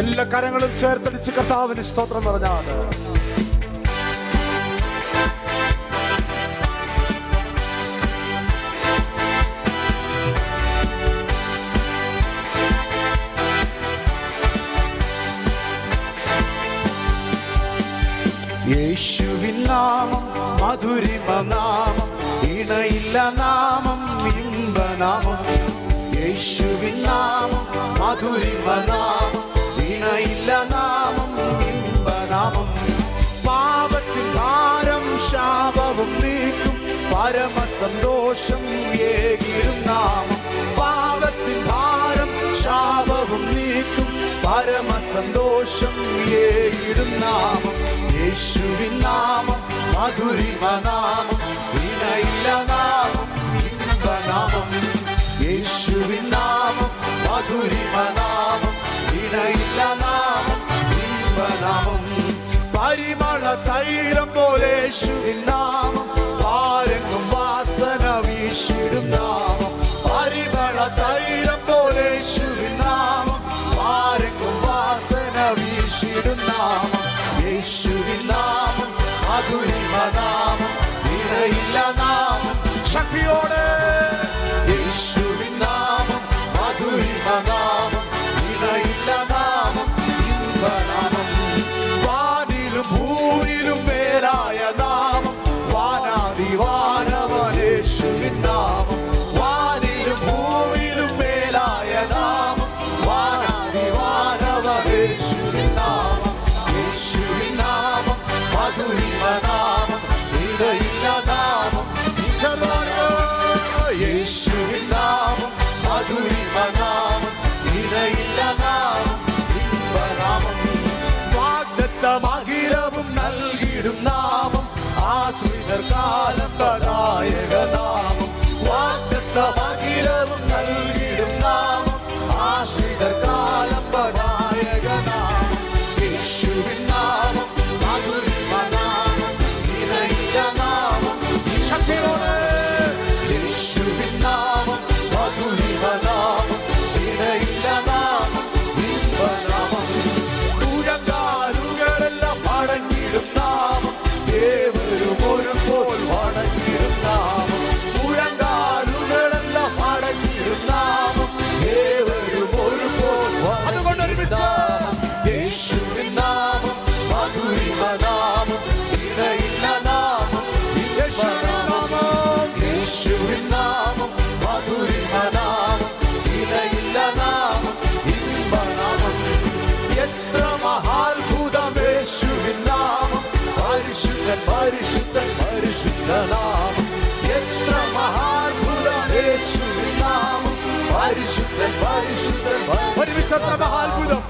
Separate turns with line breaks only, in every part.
എല്ലാ കരങ്ങളും ചേർത്തടിച്ച് കർത്താവിന് സ്തോത്രം പറഞ്ഞാണ് യേശുവിൻ മധുരിമ നാമം ഇണയില്ല നാമം ഇമ്പനാമം മധുരിമ നാമം. ഇണയില്ല നാമം പാപത്തിൻ ഭാരം ശാപവും നീക്കും. പരമസന്തോഷം ഏകിടും നാമം. പാപത്തിൻ ഭാരം ശാപവും നീക്കും. പരമസന്തോഷം ഏകിടും നാമം. യേശുവിൻ നാമം മധുരിമ നാമം. തൈരം പോലെ നാമം. പാരങ്ങും വാസന വീശിടും നാമം. പരിമള തൈരം പോലെ നാമം. പാരങ്ങും വാസന വീശിടും നാമം. യേശുവിൻ നാമം അതുരിമ നാമം ഇടയില്ല നാമം. ശക്തിയോടെ യേശുവിൻ നാമം അതുരിമ നാമം. പരിശുദ്ധനാമം. എത്ര മഹാത്ഭുതം യേശുവിൻ നാമം പരിശുദ്ധൻ പരിശുദ്ധൻ. ഒരുമിച്ച് എത്ര മഹാത്ഭുതം.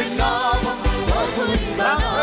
Every knob of the world